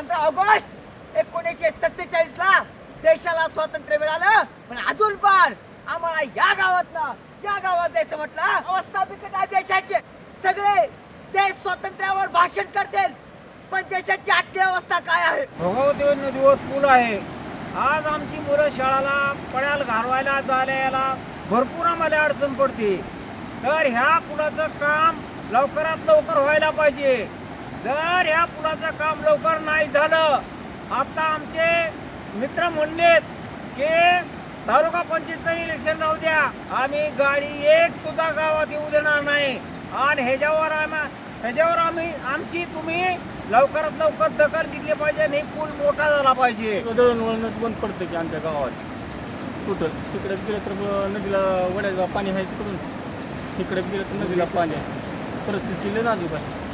पंधरा ऑगस्ट एकोणीसशे सत्तेचाळीस ला देशाला स्वातंत्र्य मिळालं. पण अजून पण आम्हाला या गावातनं या गावात जायचं म्हटलं अवस्था बिकट आहे देशाचे सगळे देश स्वातंत्र्यावर भाषण करतील. पण देशाची आजची अवस्था काय आहे? भगवती नदीवर पूल आहे. आज आमची मुलं शाळाला पड्याला घालवायला जायला यायला भरपूर आम्हाला अडचण पडते. तर ह्या पुलाचं काम लवकरात लवकर व्हायला पाहिजे. जर ह्या पुलाचं काम लवकर नाही झालं आता आमचे मित्र म्हणलेत की तालुका पंचायतचं इलेक्शन राहू द्या. आम्ही गाडी एक सुद्धा गावात येऊ देणार नाही. आणि ह्याच्यावर आम्हा ह्याच्यावर आम्ही आमची तुम्ही लवकरात लवकर दखल घेतली पाहिजे आणि पूल मोठा झाला पाहिजे. दळणवळणच बंद पडतं की आमच्या गावात. टोटल तिकडे गेलं तर नदीला वड्याचं पाणी आहे तिकडून. तिकडे गेलं तर नदीला पाणी आहे. परिस्थिती लय नाजूक आहे.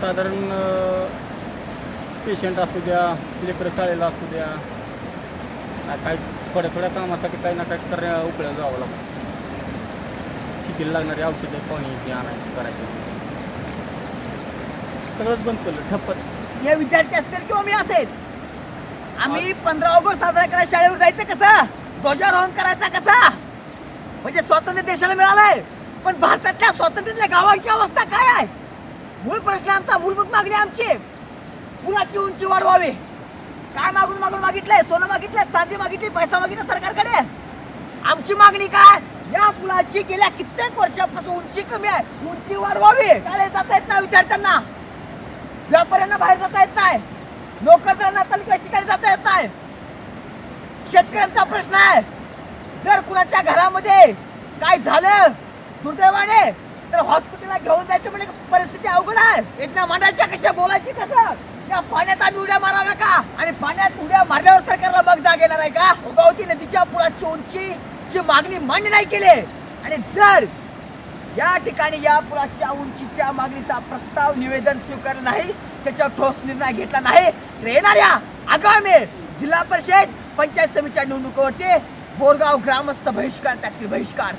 साधारण पेशंट असू द्या लेकरं शाळेला असू द्या काही थोड्या थोड्या कामासाठी काही ना काही करण्या उपळ्या जावं लागतं. शिकीला लागणारी औषधं पाणी ते आणायची करायची. सगळंच बंद केलं ठप्पच. हे विद्यार्थी असतील किंवा मी असेल आम्ही पंधरा ऑगस्ट साजरा करायला शाळेवर जायचं कसं? ध्वजारोहण करायचा कसा? म्हणजे स्वातंत्र्य देशाला मिळालंय पण भारतातल्या स्वातंत्र्यातल्या गावांची अवस्था काय आहे? मूळ प्रश्न आमचा मूलभूत मागणी आमची. मुलाची उंची वाढवावी. काय मागून मागून मागितलंय? सोनं मागितलंय? चांदी मागितली? पैसा मागितला सरकारकडे? आमची मागणी काय? या पुलाची गेल्या कित्येक वर्षापासून उंची कमी आहे. उंची वाढवावी. शाळेत जाता येत नाही विद्यार्थ्यांना. व्यापाऱ्यांना बाहेर जाता येत नाही. नोकरदारांना तालुक्या ठिकाणी जाता येत नाही. शेतकऱ्यांचा प्रश्न आहे. जर कुणाच्या घरामध्ये काय झालं दुर्दैवाने तर हॉस्पिटलला घेऊन जायचं म्हणजे परिस्थिती अवघड आहे. एकदा म्हणायच्या कशा बोलायची कसं? या पाण्यात आम्ही उड्या माराव्या का? आणि पाण्यात उड्या मारल्यावर सरकारला मग जाग येणार आहे का? उगवती नदीच्या पुराची उंची ची मागणी मान्य नाही केली. आणि जर या ठिकाणी या पुराच्या उंचीच्या मागणीचा प्रस्ताव निवेदन स्वीकार नाही त्याच्यावर ठोस निर्णय घेतला नाही तर येणाऱ्या आगामी जिल्हा परिषद पंचायत समितीच्या निवडणुकीवरती बोरगाव ग्रामस्थ बहिष्कार टाकतील बहिष्कार.